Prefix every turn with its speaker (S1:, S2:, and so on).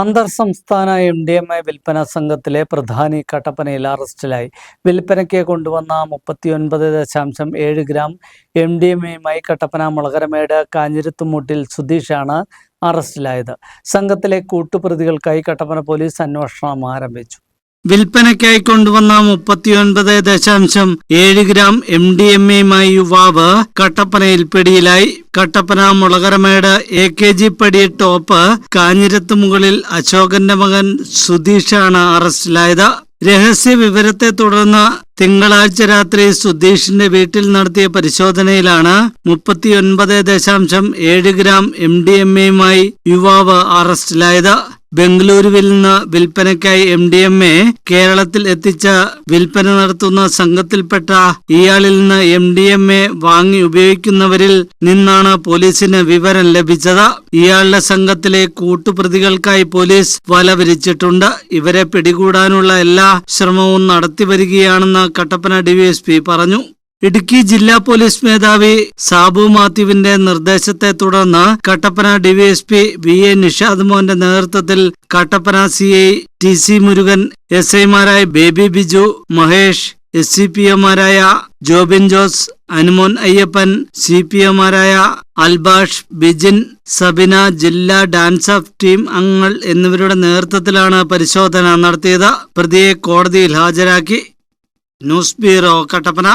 S1: അന്തർ സംസ്ഥാന M D M I വിൽപ്പന സംഘത്തിലെ പ്രധാനി കട്ടപ്പനയിൽ അറസ്റ്റിലായി. വിൽപ്പനയ്ക്ക് കൊണ്ടുവന്ന മുപ്പത്തിയൊൻപത് ദശാംശം ഏഴ് ഗ്രാം എം ഡി എം എയുമായി കട്ടപ്പന മുളകരമേട് കാഞ്ഞിരത്തുമൂട്ടിൽ സുധീഷാണ് അറസ്റ്റിലായത്. സംഘത്തിലെ കൂട്ടുപ്രതികൾക്കായി കട്ടപ്പന പോലീസ് അന്വേഷണം ആരംഭിച്ചു. വിൽപ്പനയ്ക്കായി കൊണ്ടുവന്ന മുപ്പത്തിയൊൻപത് ദശാംശം ഏഴ് ഗ്രാം എം ഡി എം എയുമായി യുവാവ് കട്ടപ്പനയിൽ പിടിയിലായി. Kattappana Mulakaramedu A K G പടി ടോപ്പ് കാഞ്ഞിരത്ത് മുകളിൽ അശോകന്റെ മകൻ സുധീഷാണ് അറസ്റ്റിലായത്. രഹസ്യ വിവരത്തെ തുടർന്ന് തിങ്കളാഴ്ച രാത്രി സുധീഷിന്റെ വീട്ടിൽ നടത്തിയ പരിശോധനയിലാണ് മുപ്പത്തിയൊൻപത് ദശാംശം ഏഴ് ഗ്രാം എം ഡി എം എയുമായി യുവാവ് അറസ്റ്റിലായത്. ബംഗളൂരുവിൽ നിന്ന് വിൽപ്പനയ്ക്കായി എം ഡി എം എ കേരളത്തിൽ എത്തിച്ച വിൽപ്പന നടത്തുന്ന സംഘത്തിൽപ്പെട്ട ഇയാളിൽ നിന്ന് എം ഡി എം എ വാങ്ങി ഉപയോഗിക്കുന്നവരിൽ നിന്നാണ് പോലീസിന് വിവരം ലഭിച്ചത്. ഇയാളുടെ സംഘത്തിലെ കൂട്ടുപ്രതികൾക്കായി പോലീസ് വല വിരിച്ചിട്ടുണ്ട് ഇവരെ പിടികൂടാനുള്ള എല്ലാ ശ്രമവും നടത്തി വരികയാണെന്ന് കട്ടപ്പന ഡിവൈഎസ്പി പറഞ്ഞു. ഇടുക്കി ജില്ലാ പോലീസ് മേധാവി സാബു മാത്യുവിന്റെ നിർദ്ദേശത്തെ തുടർന്ന് Kattappana DYSP V A Nishad മോഹന്റെ നേതൃത്വത്തിൽ Kattappana C I T C Murugan S ഐമാരായ Baby Biju Mahesh S C P എമാരായ Jobin Jose Anumon Ayyappan C P എമാരായ അൽബാഷ് ബിജിൻ സബിന ജില്ലാ ഡാൻസ് ഓഫ് ടീം അംഗങ്ങൾ എന്നിവരുടെ നേതൃത്വത്തിലാണ് പരിശോധന നടത്തിയത്. പ്രതിയെ കോടതിയിൽ ഹാജരാക്കി. News bureau Kattappana.